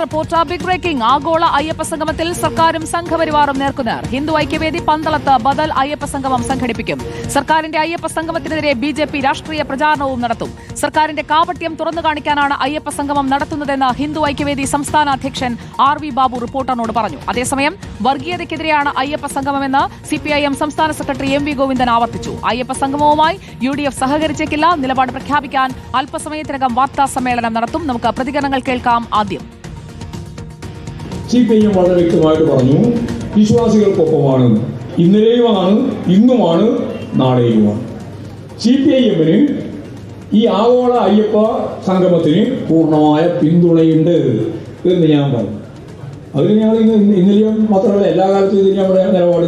Report big breaking. ആഗോള അയ്യപ്പ സംഗമത്തിൽ സർക്കാരും സംഘപരിവാറും നേർക്കുനേർ. ഹിന്ദു ഐക്യവേദി പന്തളത്ത് ബദൽ അയ്യപ്പ സംഗമം സംഘടിപ്പിക്കും. സർക്കാരിന്റെ അയ്യപ്പ സംഗമത്തിനെതിരെ ബി ജെ പി രാഷ്ട്രീയ പ്രചാരണവും നടത്തും. സർക്കാരിന്റെ കാപട്യം തുറന്നു കാണിക്കാനാണ് അയ്യപ്പ സംഗമം നടത്തുന്നതെന്ന് ഹിന്ദു ഐക്യവേദി സംസ്ഥാന അധ്യക്ഷൻ ആർ വി ബാബു റിപ്പോർട്ടറിനോട് പറഞ്ഞു. അതേസമയം വർഗീയതയ്ക്കെതിരെയാണ് അയ്യപ്പ സംഗമമെന്ന് സിപിഐഎം സംസ്ഥാന സെക്രട്ടറി എം വി ഗോവിന്ദൻ ആവർത്തിച്ചു. അയ്യപ്പ സംഗമവുമായി യു ഡി എഫ് സഹകരിച്ചേക്കില്ല. നിലപാട് പ്രഖ്യാപിക്കാൻ അല്പസമയത്തിനകം വാർത്താ സമ്മേളനം നടത്തും. നമുക്ക് പ്രതികരണങ്ങൾ കേൾക്കാം ആദ്യം. സി പി എം വളരെ വ്യക്തമായിട്ട് പറഞ്ഞു. വിശ്വാസികൾക്കൊപ്പമാണ്. ഇന്നലെയുമാണ് ഇന്നുമാണ് നാളെയുമാണ്. സി പി ഐ എമ്മിന് ഈ ആഗോള അയ്യപ്പ സംഗമത്തിന് പൂർണമായ പിന്തുണയുണ്ട് എന്ന് ഞാൻ പറഞ്ഞു. അതിന് ഞങ്ങൾ ഇന്ന് ഇന്നലെയും മാത്രമല്ല എല്ലാ കാലത്തും ഇത് നമ്മുടെ നിലപാട്.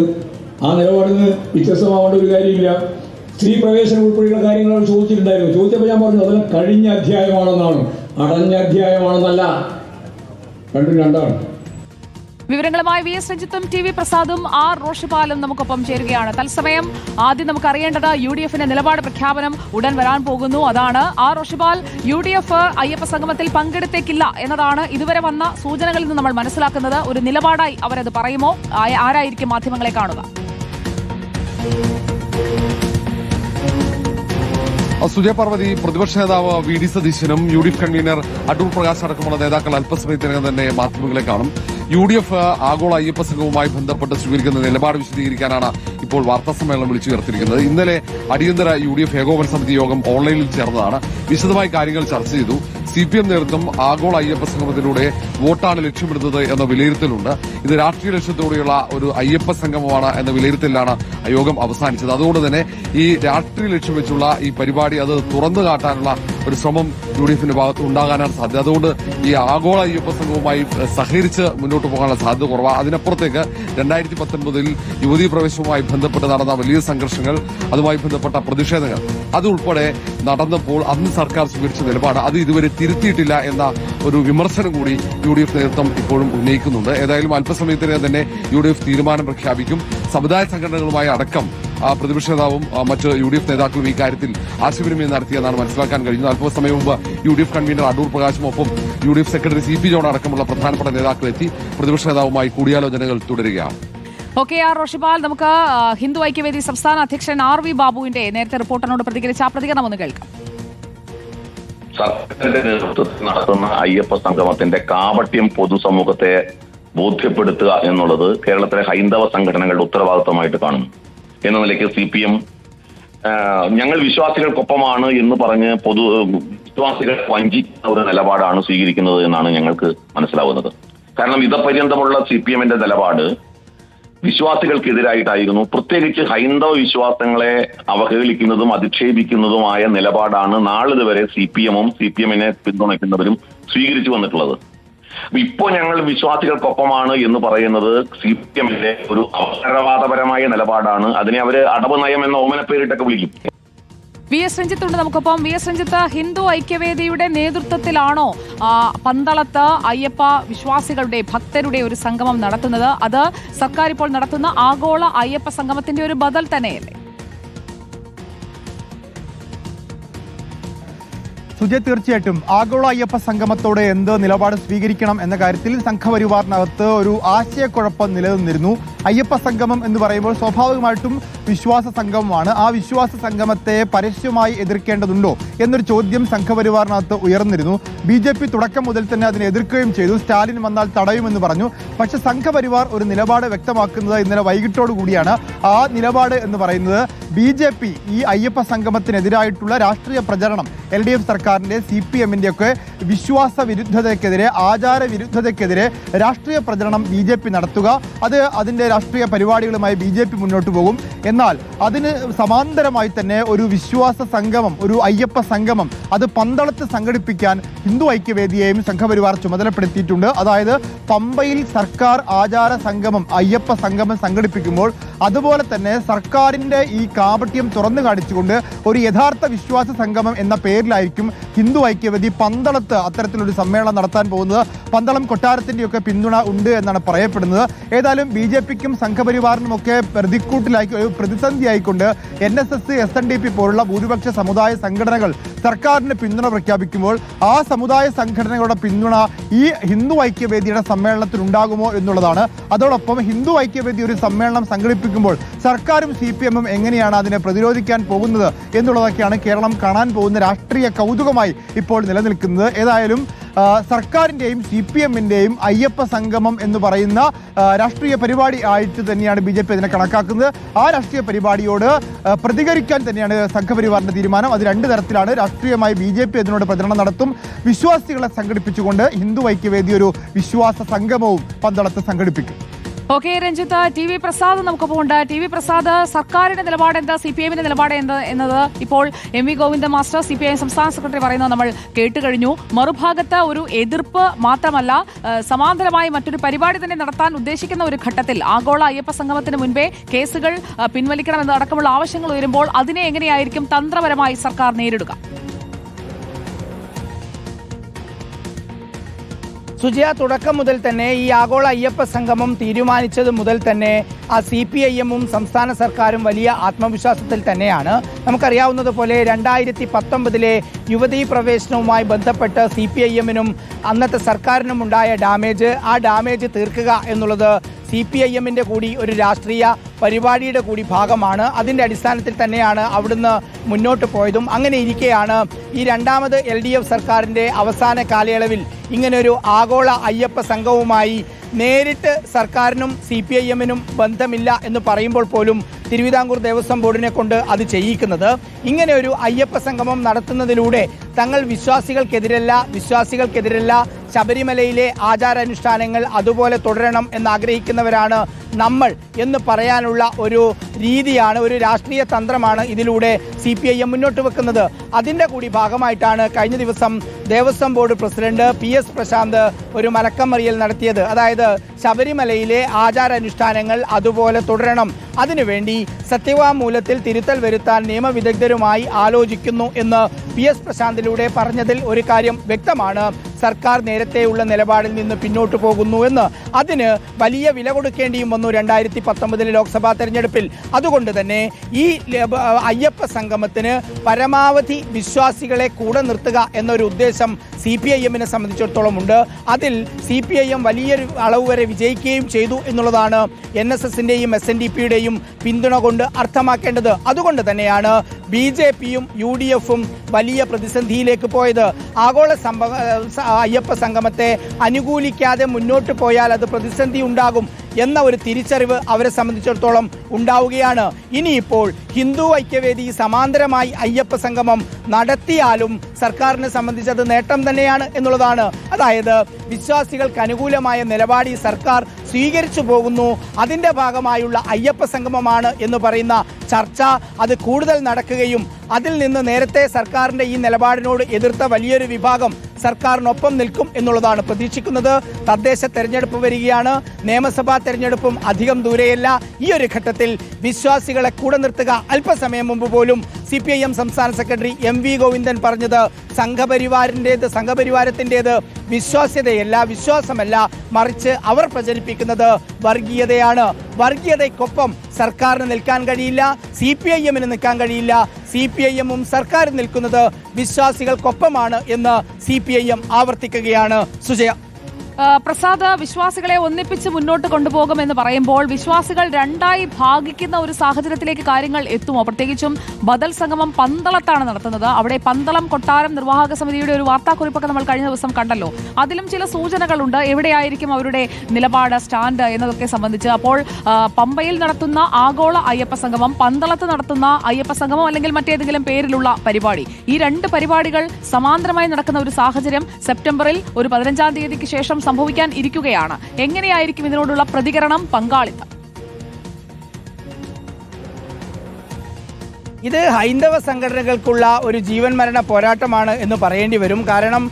ആ നിലപാടിന് വ്യത്യസ്തമാവേണ്ട ഒരു കാര്യമില്ല. സ്ത്രീ പ്രവേശനം ഉൾപ്പെടെയുള്ള കാര്യങ്ങൾ അവർ ചോദിച്ചിട്ടുണ്ടായിരുന്നു. ചോദിച്ചപ്പോൾ ഞാൻ പറഞ്ഞു അതെല്ലാം കഴിഞ്ഞ അധ്യായമാണെന്നാണ്. അടഞ്ഞ അധ്യായമാണെന്നല്ല. രണ്ടും രണ്ടാണ്. വിവരങ്ങളുമായി വി എസ് രഞ്ജിത്തും ടി വി പ്രസാദും ആർ റോഷിപാലും നമുക്കൊപ്പം ചേരുകയാണ്. തത്സമയം ആദ്യം നമുക്ക് അറിയേണ്ടത് യു ഡി എഫിന്റെ നിലപാട് പ്രഖ്യാപനം ഉടൻ വരാൻ പോകുന്നു. അതാണ് R Roshipal U D F Ayyappa സംഗമത്തിൽ പങ്കെടുത്തേക്കില്ല എന്നതാണ് ഇതുവരെ വന്ന സൂചനകളിൽ നിന്ന് നമ്മൾ മനസ്സിലാക്കുന്നത്. ഒരു നിലപാടായി അവരത് പറയുമോ? ആരായിരിക്കും മാധ്യമങ്ങളെ കാണുക? സുജയ പാർവതി പ്രതിപക്ഷ നേതാവ് വി ഡി സതീശനും U D F convener Adoor Prakash അടക്കമുള്ള നേതാക്കൾ അല്പസമയത്തിനകം തന്നെ മാധ്യമങ്ങളെ കാണും. യു ഡി എഫ് ആഗോള അയ്യപ്പ സംഘവുമായി ബന്ധപ്പെട്ട് സ്വീകരിക്കുന്ന നിലപാട് വിശദീകരിക്കാനാണ് ഇപ്പോൾ വാർത്താ സമ്മേളനം വിളിച്ചു ചേർത്തിരിക്കുന്നത്. ഇന്നലെ അടിയന്തര യു ഡി എഫ് ഏകോപന സമിതി യോഗം ഓൺലൈനിൽ ചേർന്നതാണ്. വിശദമായി കാര്യങ്ങൾ ചർച്ച ചെയ്തു. സി പി എം നേതൃത്വം ആഗോള അയ്യപ്പ സംഗമത്തിലൂടെ വോട്ടാണ് ലക്ഷ്യമിടുന്നത് എന്ന വിലയിരുത്തലുണ്ട്. ഇത് രാഷ്ട്രീയ ലക്ഷ്യത്തോടെയുള്ള ഒരു അയ്യപ്പ സംഗമമാണ് എന്ന വിലയിരുത്തലിലാണ് യോഗം അവസാനിച്ചത്. അതുകൊണ്ട് തന്നെ ഈ രാഷ്ട്രീയ ലക്ഷ്യം വെച്ചുള്ള ഈ പരിപാടി അത് തുറന്നു കാട്ടാനുള്ള ഒരു ശ്രമം യു ഡി എഫിന്റെ ഭാഗത്ത് ഉണ്ടാകാനാണ് സാധ്യത. അതുകൊണ്ട് ഈ ആഗോള അയ്യപ്പ സംഘവുമായി സഹകരിച്ച് മുന്നോട്ട് പോകാനുള്ള സാധ്യത കുറവാണ്. അതിനപ്പുറത്തേക്ക് രണ്ടായിരത്തി പത്തൊൻപതിൽ യുവതീ പ്രവേശവുമായി ബന്ധപ്പെട്ട് നടന്ന വലിയ സംഘർഷങ്ങൾ അതുമായി ബന്ധപ്പെട്ട പ്രതിഷേധങ്ങൾ അതുൾപ്പെടെ നടന്നപ്പോൾ അന്ന് സർക്കാർ സ്വീകരിച്ച നിലപാട് അത് ഇതുവരെ തിരുത്തിയിട്ടില്ല എന്ന ഒരു വിമർശനം കൂടി യു ഡി എഫ് നേതൃത്വം ഇപ്പോഴും ഉന്നയിക്കുന്നുണ്ട്. ഏതായാലും അല്പസമയത്തിനകം തന്നെ യു ഡി എഫ് തീരുമാനം പ്രഖ്യാപിക്കും. സമുദായ സംഘടനകളുമായി അടക്കം പ്രതിപക്ഷ നേതാവും മറ്റ് യു ഡി എഫ് നേതാക്കളും ഈ കാര്യത്തിൽ ആശയവിനിമയം നടത്തിയെന്നാണ് മനസ്സിലാക്കാൻ കഴിയുന്നത്. അല്പസമയം മുമ്പ് U D F convener Adoor പ്രകാശും ഒപ്പം U D F secretary C P John അടക്കമുള്ള പ്രധാനപ്പെട്ട നേതാക്കൾ എത്തി. പ്രതിപക്ഷ നേതാവുമായി കൂടിയാലോചനകൾ തുടരുകയാണ്. ഓക്കെ ആർ റോഷിപാൽ നമുക്ക് ഹിന്ദു ഐക്യവേദി സംസ്ഥാന അധ്യക്ഷൻ ആർ വി ബാബുവിന്റെ നേരത്തെ റിപ്പോർട്ടറിനോട് പ്രതികരിച്ച പ്രതികരണം ഒന്ന് കേൾക്കാം. സർക്കാരിന്റെ നേതൃത്വത്തിൽ നടത്തുന്ന അയ്യപ്പ സംഗമത്തിന്റെ കാപട്യം പൊതുസമൂഹത്തെ ബോധ്യപ്പെടുത്തുക എന്നുള്ളത് കേരളത്തിലെ ഹൈന്ദവ സംഘടനകളുടെ ഉത്തരവാദിത്തമായിട്ട് കാണുന്നു എന്ന നിലയ്ക്ക് സി പി എം ഞങ്ങൾ വിശ്വാസികൾക്കൊപ്പമാണ് എന്ന് പറഞ്ഞ് പൊതു വിശ്വാസികൾ വഞ്ചിക്കുന്ന ഒരു നിലപാടാണ് സ്വീകരിക്കുന്നത് എന്നാണ് ഞങ്ങൾക്ക് മനസ്സിലാവുന്നത്. കാരണം ഇതപര്യന്തമുള്ള സി പി എമ്മിന്റെ നിലപാട് വിശ്വാസികൾക്കെതിരായിട്ടായിരുന്നു. പ്രത്യേകിച്ച് ഹൈന്ദവ വിശ്വാസങ്ങളെ അവഹേളിക്കുന്നതും അധിക്ഷേപിക്കുന്നതുമായ നിലപാടാണ് നാളിതുവരെ സി പി എമ്മും സി പി എമ്മിനെ പിന്തുണയ്ക്കുന്നവരും സ്വീകരിച്ചു വന്നിട്ടുള്ളത്. അപ്പൊ ഇപ്പോ ഞങ്ങൾ വിശ്വാസികൾക്കൊപ്പമാണ് എന്ന് പറയുന്നത് സി പി എമ്മിന്റെ ഒരു അവസരവാദപരമായ നിലപാടാണ്. അതിനെ അവർ അടവ് നയം എന്ന ഓമന പേരിട്ടൊക്കെ വിളിക്കും. വി എസ് രഞ്ജിത്ത് ഉണ്ട് നമുക്കൊപ്പം വി എസ് രഞ്ജിത്ത് ഹിന്ദു ഐക്യവേദിയുടെ നേതൃത്വത്തിലാണോ പന്തളത്ത് അയ്യപ്പ വിശ്വാസികളുടെ ഭക്തരുടെ ഒരു സംഗമം നടത്തുന്നത്? അത് സർക്കാർ ഇപ്പോൾ നടത്തുന്ന ആഗോള അയ്യപ്പ സംഗമത്തിന്റെ ഒരു ബദൽ തന്നെയല്ലേ? സുജയ് തീർച്ചയായിട്ടും. ആഗോള അയ്യപ്പ സംഗമത്തോടെ എന്ത് നിലപാട് സ്വീകരിക്കണം എന്ന കാര്യത്തിൽ സംഘപരിവാറിനകത്ത് ഒരു ആശയക്കുഴപ്പം നിലനിന്നിരുന്നു. അയ്യപ്പ സംഗമം എന്ന് പറയുമ്പോൾ സ്വാഭാവികമായിട്ടും വിശ്വാസ സംഗമമാണ്. ആ വിശ്വാസ സംഗമത്തെ പരസ്യമായി എതിർക്കേണ്ടതുണ്ടോ എന്നൊരു ചോദ്യം സംഘപരിവാറിനകത്ത് ഉയർന്നിരുന്നു. ബി ജെ പി തുടക്കം മുതൽ തന്നെ അതിനെ എതിർക്കുകയും ചെയ്തു. സ്റ്റാലിൻ വന്നാൽ തടയുമെന്ന് പറഞ്ഞു. പക്ഷെ സംഘപരിവാർ ഒരു നിലപാട് വ്യക്തമാക്കുന്നത് ഇന്നലെ വൈകിട്ടോടു കൂടിയാണ്. ആ നിലപാട് എന്ന് പറയുന്നത് ബി ജെ പി ഈ അയ്യപ്പ സംഗമത്തിനെതിരായിട്ടുള്ള രാഷ്ട്രീയ പ്രചരണം എൽ ഡി എഫ് സർക്കാരിന്റെ സി പി എമ്മിന്റെയൊക്കെ വിശ്വാസ വിരുദ്ധതയ്ക്കെതിരെ ആചാര വിരുദ്ധതയ്ക്കെതിരെ രാഷ്ട്രീയ പ്രചരണം ബി ജെ പി നടത്തുക. അത് അതിന്റെ രാഷ്ട്രീയ പരിപാടികളുമായി ബി ജെ പി മുന്നോട്ട് പോകും. എന്നാൽ അതിന് സമാന്തരമായി തന്നെ ഒരു വിശ്വാസ സംഗമം ഒരു അയ്യപ്പ സംഗമം അത് പന്തളത്ത് സംഘടിപ്പിക്കാൻ ഹിന്ദു ഐക്യവേദിയെയും സംഘപരിവാർ ചുമതലപ്പെടുത്തിയിട്ടുണ്ട്. അതായത് പമ്പയിൽ സർക്കാർ ആചാര സംഗമം അയ്യപ്പ സംഗമം സംഘടിപ്പിക്കുമ്പോൾ അതുപോലെ തന്നെ സർക്കാരിന്റെ ഈ കാപട്യം തുറന്നു കാണിച്ചുകൊണ്ട് ഒരു യഥാർത്ഥ വിശ്വാസ സംഗമം എന്ന പേരിലായിരിക്കും ഹിന്ദു ഐക്യവേദി പന്തളത്ത് അത്തരത്തിലൊരു സമ്മേളനം നടത്താൻ പോകുന്നത് പന്തളം കൊട്ടാരത്തിന്റെയൊക്കെ പിന്തുണ ഉണ്ട് എന്നാണ് പറയപ്പെടുന്നത്. ഏതായാലും ബി ജെ പിക്കും സംഘപരിവാറിനും ഒക്കെ പ്രതിക്കൂട്ടിലായി പ്രതിസന്ധിയായിക്കൊണ്ട് N S S S N D P പോലുള്ള ഭൂരിപക്ഷ സമുദായ സംഘടനകൾ സർക്കാരിന് പിന്തുണ പ്രഖ്യാപിക്കുമ്പോൾ ആ സമുദായ സംഘടനകളുടെ പിന്തുണ ഈ ഹിന്ദു ഐക്യവേദിയുടെ സമ്മേളനത്തിൽ ഉണ്ടാകുമോ എന്നുള്ളതാണ്. അതോടൊപ്പം ഹിന്ദു ഐക്യവേദി ഒരു സമ്മേളനം സംഘടിപ്പിക്കുമ്പോൾ സർക്കാരും സി പി എമ്മും എങ്ങനെയാണ് അതിനെ പ്രതിരോധിക്കാൻ പോകുന്നത് എന്നുള്ളതൊക്കെയാണ് കേരളം കാണാൻ പോകുന്ന രാഷ്ട്രീയ കൗതുകമായി ഇപ്പോൾ നിലനിൽക്കുന്നത്. ഏതായാലും സർക്കാരിന്റെയും സി പി എമ്മിന്റെയും അയ്യപ്പ സംഗമം എന്ന് പറയുന്ന രാഷ്ട്രീയ പരിപാടി ആയിട്ട് തന്നെയാണ് ബി ജെ പി അതിനെ കണക്കാക്കുന്നത്. ആ രാഷ്ട്രീയ പരിപാടിയോട് പ്രതികരിക്കാൻ തന്നെയാണ് സംഘപരിവാറിന്റെ തീരുമാനം. അത് രണ്ട് തരത്തിലാണ്. രാഷ്ട്രീയമായി ബി ജെ പി അതിനോട് പ്രചരണം നടത്തും. വിശ്വാസികളെ സംഘടിപ്പിച്ചുകൊണ്ട് ഹിന്ദു ഐക്യവേദി ഒരു വിശ്വാസ സംഗമവും പന്തളത്ത് സംഘടിപ്പിക്കും. Okay Ranjith T V Prasad നമുക്കൊപ്പം ഉണ്ട്. ടി വി പ്രസാദ് സർക്കാരിന്റെ നിലപാട് എന്താ? സി പി എമ്മിന്റെ നിലപാട് എന്താ എന്നത്? ഇപ്പോൾ M V Govinda master C P I സംസ്ഥാന സെക്രട്ടറി പറയുന്നത് നമ്മൾ കേട്ട് കഴിഞ്ഞു മറുഭാഗത്ത് ഒരു എതിർപ്പ് മാത്രമല്ല സമാന്തരമായി മറ്റൊരു പരിപാടി തന്നെ നടത്താൻ ഉദ്ദേശിക്കുന്ന ഒരു ഘട്ടത്തിൽ ആഗോള അയ്യപ്പ സംഗമത്തിന് മുൻപേ കേസുകൾ പിൻവലിക്കണം പിൻവലിക്കണമെന്ന് അടക്കമുള്ള ആവശ്യങ്ങൾ ഉയരുമ്പോൾ അതിനെ എങ്ങനെയായിരിക്കും തന്ത്രപരമായി സർക്കാർ നേരിടുക? സുജയ തുടക്കം മുതൽ തന്നെ ഈ ആഗോള അയ്യപ്പ സംഗമം തീരുമാനിച്ചത് മുതൽ തന്നെ ആ സി പി ഐ എമ്മും സംസ്ഥാന സർക്കാരും വലിയ ആത്മവിശ്വാസത്തിൽ തന്നെയാണ്. നമുക്കറിയാവുന്നതുപോലെ രണ്ടായിരത്തി പത്തൊമ്പതിലെ യുവതീ പ്രവേശനവുമായി ബന്ധപ്പെട്ട് സി പി ഐ എമ്മിനും അന്നത്തെ സർക്കാരിനും ഉണ്ടായ ഡാമേജ്. ആ ഡാമേജ് തീർക്കുക എന്നുള്ളത് സി പി ഐ എമ്മിന്റെ കൂടി ഒരു രാഷ്ട്രീയ പരിപാടിയുടെ കൂടി ഭാഗമാണ്. അതിന്റെ അടിസ്ഥാനത്തിൽ തന്നെയാണ് അവിടുന്ന് മുന്നോട്ട് പോയതും. അങ്ങനെ ഇരിക്കെയാണ് ഈ രണ്ടാമത് എൽ ഡി എഫ് സർക്കാരിന്റെ അവസാന കാലയളവിൽ ഇങ്ങനൊരു ആഗോള അയ്യപ്പ സംഘവുമായി നേരിട്ട് സർക്കാരിനും സി പി ഐ എമ്മിനും ബന്ധമില്ല എന്ന് പറയുമ്പോൾ പോലും തിരുവിതാംകൂർ ദേവസ്വം ബോർഡിനെ കൊണ്ട് അത് ചെയ്യിക്കുന്നത്. ഇങ്ങനെ ഒരു അയ്യപ്പ സംഗമം നടത്തുന്നതിലൂടെ തങ്ങൾ വിശ്വാസികൾക്കെതിരല്ല വിശ്വാസികൾക്കെതിരല്ല ശബരിമലയിലെ ആചാരാനുഷ്ഠാനങ്ങൾ അതുപോലെ തുടരണം എന്നാഗ്രഹിക്കുന്നവരാണ് നമ്മൾ എന്ന് പറയാനുള്ള ഒരു രീതിയാണ് ഒരു രാഷ്ട്രീയ തന്ത്രമാണ് ഇതിലൂടെ സി പി ഐ എം മുന്നോട്ട് വെക്കുന്നത്. അതിന്റെ കൂടി ഭാഗമായിട്ടാണ് കഴിഞ്ഞ ദിവസം Devaswom board president P S Prashanth ഒരു മലക്കമറിയൽ നടത്തിയത്. അതായത് ശബരിമലയിലെ ആചാരാനുഷ്ഠാനങ്ങൾ അതുപോലെ തുടരണം. അതിനുവേണ്ടി സത്യവാങ്മൂലത്തിൽ തിരുത്തൽ വരുത്താൻ നിയമവിദഗ്ധരുമായി ആലോചിക്കുന്നു എന്ന് പി എസ് പ്രശാന്തിലൂടെ പറഞ്ഞതിൽ ഒരു കാര്യം വ്യക്തമാണ്. സർക്കാർ നേരത്തെയുള്ള നിലപാടിൽ നിന്ന് പിന്നോട്ട് പോകുന്നു എന്ന്. അതിന് വലിയ വില കൊടുക്കേണ്ടിയും വന്നു രണ്ടായിരത്തി പത്തൊമ്പതിലെ ലോക്സഭാ തെരഞ്ഞെടുപ്പിൽ. അതുകൊണ്ട് തന്നെ ഈ അയ്യപ്പ സംഗമത്തിന് പരമാവധി വിശ്വാസികളെ കൂടെ നിർത്തുക എന്നൊരു ഉദ്ദേശം സി പി ഐ എമ്മിനെ സംബന്ധിച്ചിടത്തോളം ഉണ്ട്. അതിൽ സി പി ഐ എം വലിയൊരു അളവ് വരെ വിജയിക്കുകയും ചെയ്തു എന്നുള്ളതാണ് എൻ എസ് എസിന്റെയും എസ് എൻ ഡി പിയുടെയും കൊണ്ട് അർത്ഥമാക്കേണ്ടത് അതുകൊണ്ട് തന്നെയാണ് ബി ജെ പിയും യു ഡി എഫും വലിയ പ്രതിസന്ധിയിലേക്ക് പോയത്. ആഗോള സംഭ സ- അയ്യപ്പ സംഗമത്തെ അനുകൂലിക്കാതെ മുന്നോട്ട് പോയാൽ അത് പ്രതിസന്ധി ഉണ്ടാകും എന്ന ഒരു തിരിച്ചറിവ് അവരെ സംബന്ധിച്ചിടത്തോളം ഉണ്ടാവുകയാണ്. ഇനിയിപ്പോൾ ഹിന്ദു ഐക്യവേദി സമാന്തരമായി അയ്യപ്പ സംഗമം നടത്തിയാലും സർക്കാരിനെ സംബന്ധിച്ചത് നേട്ടം തന്നെയാണ് എന്നുള്ളതാണ്. അതായത് വിശ്വാസികൾക്ക് അനുകൂലമായ നിലപാട് ഈ സർക്കാർ സ്വീകരിച്ചു പോകുന്നു. അതിന്റെ ഭാഗമായുള്ള അയ്യപ്പ സംഗമമാണ് എന്ന് പറയുന്ന ചർച്ച അത് കൂടുതൽ നടക്കുകയും അതിൽ നിന്ന് നേരത്തെ സർക്കാരിന്റെ ഈ നിലപാടിനോട് എതിർത്ത വലിയൊരു വിഭാഗം സർക്കാരിനൊപ്പം നിൽക്കും എന്നുള്ളതാണ് പ്രതീക്ഷിക്കുന്നത്. തദ്ദേശ തെരഞ്ഞെടുപ്പ് വരികയാണ്. നിയമസഭാ തെരഞ്ഞെടുപ്പും അധികം ദൂരെയല്ല. ഈ ഒരു ഘട്ടത്തിൽ വിശ്വാസികളെ കൂടെ നിർത്തുക അല്പസമയം മുമ്പ് പോലും സി പി ഐ എം സംസ്ഥാന സെക്രട്ടറി എം വി ഗോവിന്ദൻ പറഞ്ഞത് സംഘപരിവാറിന്റേത് സംഘപരിവാരത്തിന്റേത് വിശ്വാസ്യതയല്ല വിശ്വാസമല്ല. മറിച്ച് അവർ പ്രചരിപ്പിക്കുന്നത് വർഗീയതയാണ്. വർഗീയതയ്ക്കൊപ്പം സർക്കാരിന് നിൽക്കാൻ കഴിയില്ല സി പി ഐ എമ്മിന് നിൽക്കാൻ കഴിയില്ല. സി പി ഐ എമ്മും സർക്കാർ നിൽക്കുന്നത് വിശ്വാസികൾക്കൊപ്പമാണ് എന്ന് സി പി ഐ എം ആവർത്തിക്കുകയാണ് സുജയ. പ്രസാദ് വിശ്വാസികളെ ഒന്നിപ്പിച്ച് മുന്നോട്ട് കൊണ്ടുപോകുമെന്ന് പറയുമ്പോൾ വിശ്വാസികൾ രണ്ടായി ഭാഗിക്കുന്ന ഒരു സാഹചര്യത്തിലേക്ക് കാര്യങ്ങൾ എത്തുമോ? പ്രത്യേകിച്ചും ബദൽ സംഗമം പന്തളത്താണ് നടത്തുന്നത്. അവിടെ പന്തളം കൊട്ടാരം നിർവാഹക സമിതിയുടെ ഒരു വാർത്താക്കുറിപ്പൊക്കെ നമ്മൾ കഴിഞ്ഞ ദിവസം കണ്ടല്ലോ. അതിലും ചില സൂചനകളുണ്ട്. എവിടെയായിരിക്കും അവരുടെ നിലപാട് സ്റ്റാൻഡ് എന്നതൊക്കെ സംബന്ധിച്ച്. അപ്പോൾ പമ്പയിൽ നടത്തുന്ന ആഗോള അയ്യപ്പ സംഗമം പന്തളത്ത് നടത്തുന്ന അയ്യപ്പ സംഗമം അല്ലെങ്കിൽ മറ്റേതെങ്കിലും പേരിലുള്ള പരിപാടി. ഈ രണ്ട് പരിപാടികൾ സമാന്തരമായി നടക്കുന്ന ഒരു സാഹചര്യം സെപ്റ്റംബറിൽ ഒരു പതിനഞ്ചാം തീയതിക്ക് ശേഷം സംഭവിക്കാൻ ഇരിക്കുകയാണ്. എങ്ങനെയായിരിക്കും ഇതിനോടുള്ള പ്രതികരണം? പങ്കാളിത്തം. ഇത് ഹൈന്ദവ സംഘടനകൾക്കുള്ള ഒരു ജീവൻ മരണ പോരാട്ടമാണ് എന്ന് പറയേണ്ടി വരും. കാരണം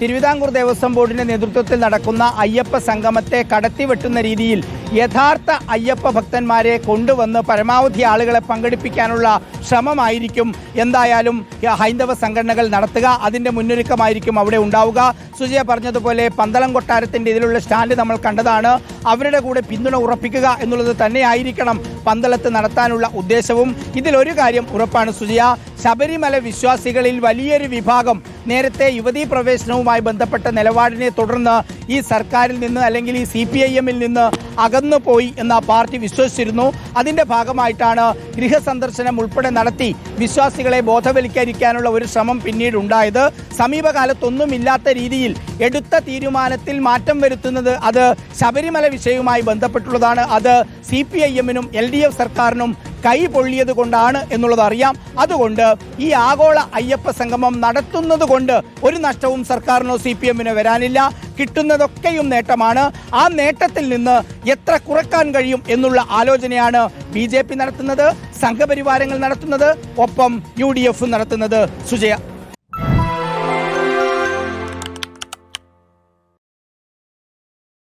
തിരുവിതാംകൂർ ദേവസ്വം ബോർഡിന്റെ നേതൃത്വത്തിൽ നടക്കുന്ന അയ്യപ്പ സംഗമത്തെ കടത്തിവെട്ടുന്ന രീതിയിൽ യഥാർത്ഥ അയ്യപ്പ ഭക്തന്മാരെ കൊണ്ടുവന്ന് പരമാവധി ആളുകളെ പങ്കെടുപ്പിക്കാനുള്ള ശ്രമമായിരിക്കും. എന്തായാലും ഹൈന്ദവ സംഘടനകൾ നടത്തുക അതിന്റെ മുന്നൊരുക്കമായിരിക്കും അവിടെ ഉണ്ടാവുക. സുജയ പറഞ്ഞതുപോലെ പന്തളം കൊട്ടാരത്തിന്റെ ഇതിലുള്ള സ്റ്റാൻഡ് നമ്മൾ കണ്ടതാണ്. അവരുടെ കൂടെ പിന്തുണ ഉറപ്പിക്കുക എന്നുള്ളത് തന്നെയായിരിക്കണം. പന്തളത്ത് നടത്താനുള്ള ഉദ്ദേശവും ഇതിലൊരു കാര്യം ഉറപ്പാണ് സുജയ. ശബരിമല വിശ്വാസികളിൽ വലിയൊരു വിഭാഗം നേരത്തെ യുവതീ പ്രവേശനവുമായി ബന്ധപ്പെട്ട നിലപാടിനെ തുടർന്ന് ഈ സർക്കാരിൽ നിന്ന് അല്ലെങ്കിൽ ഈ സി പി ഐ എമ്മിൽ നിന്ന് അകന്നു പോയി എന്ന് പാർട്ടി വിശ്വസിച്ചിരുന്നു. അതിന്റെ ഭാഗമായിട്ടാണ് ഗൃഹസന്ദർശനം ഉൾപ്പെടെ നടത്തി വിശ്വാസികളെ ബോധവൽക്കരിക്കാനുള്ള ഒരു ശ്രമം പിന്നീട് ഉണ്ടായത്. സമീപകാലത്തൊന്നുമില്ലാത്ത രീതിയിൽ എടുത്ത തീരുമാനത്തിൽ മാറ്റം വരുത്തുന്നത് അത് ശബരിമല വിഷയവുമായി ബന്ധപ്പെട്ടുള്ളതാണ്. അത് സി പി ഐ എമ്മിനും എൽ ഡി എഫ് സർക്കാരിനും കൈ പൊള്ളിയത് കൊണ്ടാണ് എന്നുള്ളത് അറിയാം അതുകൊണ്ട് ഈ ആഗോള അയ്യപ്പ സംഗമം നടത്തുന്നത് കൊണ്ട് ഒരു നഷ്ടവും സർക്കാരിനോ സി പി എമ്മിനോ വരാനില്ല. കിട്ടുന്നതൊക്കെയും നേട്ടമാണ്. ആ നേട്ടത്തിൽ നിന്ന് എത്ര കുറയ്ക്കാൻ കഴിയും എന്നുള്ള ആലോചനയാണ് ബി ജെ പി നടത്തുന്നത് സംഘപരിവാരങ്ങൾ നടത്തുന്നത് ഒപ്പം യു ഡി എഫ് നടത്തുന്നത്. സുജയ